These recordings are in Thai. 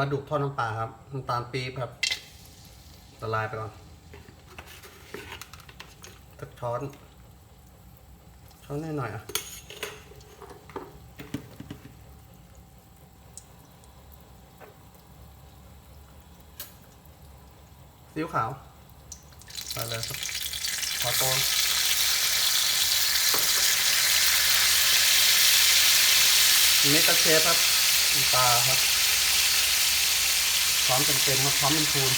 ปลาดุกทอดน้ำปลาครับน้ำตาลปี๊บครับละลายไปก่อนสักช้อน ช้อนนิดหน่อยอะซีอิ๊วขาวใส่เลยครับขอโตนเมกะเชฟครับน้ำปลาครับ พร้อมเต็มๆครับพร้อมเป็นพูน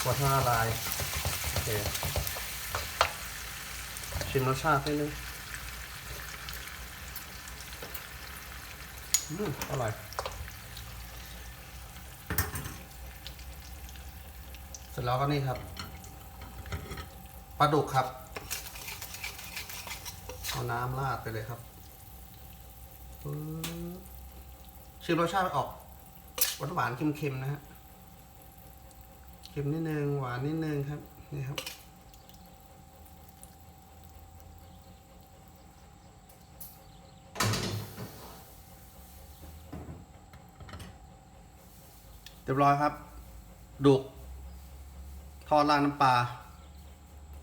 ขวดห้าลาย โอเค ชิมรสชาตินิดนึงอืมอร่อย เสร็จแล้วก็นี่ครับ ปลาดุกครับ เอาน้ำราดไปเลยครับชิมรสชาติออกหวานหวานเค็มๆนะฮะ เค็มนิดนึง หวานนิดนึงครับ นี่ครับ เรียบร้อยครับ ดุก ทอดราดน้ำปลา